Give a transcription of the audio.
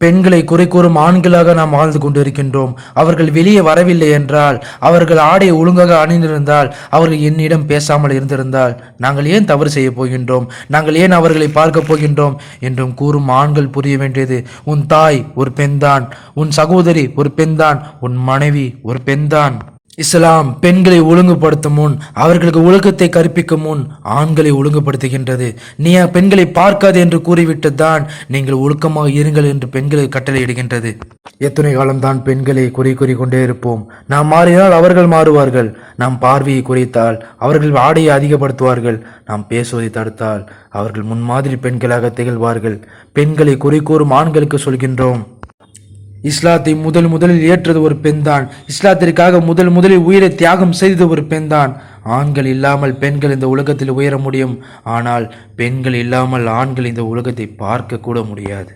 பெண்களை குறை கூறும் ஆண்களாக நாம் வாழ்ந்து கொண்டிருக்கின்றோம். அவர்கள் வெளியே வரவில்லை என்றால் அவர்கள் ஆடை ஒழுங்காக அணிந்திருந்தால் அவர்கள் என்னிடம் பேசாமல் இருந்திருந்தால் நாங்கள் ஏன் தவறு செய்ய போகின்றோம்? நாங்கள் ஏன் அவர்களை பார்க்க போகின்றோம்? என்றும் கூறும் ஆண்கள் புரிய வேண்டியது உன் தாய் ஒரு பெண்தான் உன் சகோதரி ஒரு பெண்தான் உன் மனைவி ஒரு பெண்தான். இஸ்லாம் பெண்களை ஒழுங்குபடுத்தும் முன் அவர்களுக்கு ஒழுக்கத்தை கற்பிக்கும் முன் ஆண்களை ஒழுங்குபடுத்துகின்றது. நீ பெண்களை பார்க்காது என்று கூறிவிட்டு தான் நீங்கள் ஒழுக்கமாக இருங்கள் என்று பெண்களை கட்டளையிடுகின்றது. எத்தனை காலம்தான் பெண்களை குறை கூறி கொண்டே இருப்போம். நாம் மாறினால் அவர்கள் மாறுவார்கள். நாம் பார்வையை குறைத்தால் அவர்கள் ஆடையை அதிகப்படுத்துவார்கள். நாம் பேசுவதை தடுத்தால் அவர்கள் முன்மாதிரி பெண்களாக திகழ்வார்கள். பெண்களை குறை கூறும் ஆண்களுக்கு சொல்கின்றோம். இஸ்லாத்தை முதல் முதலில் ஏற்றது ஒரு பெண்தான். இஸ்லாத்திற்காக முதல் முதலில் உயிரை தியாகம் செய்தது ஒரு பெண்தான். ஆண்கள் இல்லாமல் பெண்கள் இந்த உலகத்தில் உயர முடியும். ஆனால் பெண்கள் இல்லாமல் ஆண்கள் இந்த உலகத்தை பார்க்க கூட முடியாது.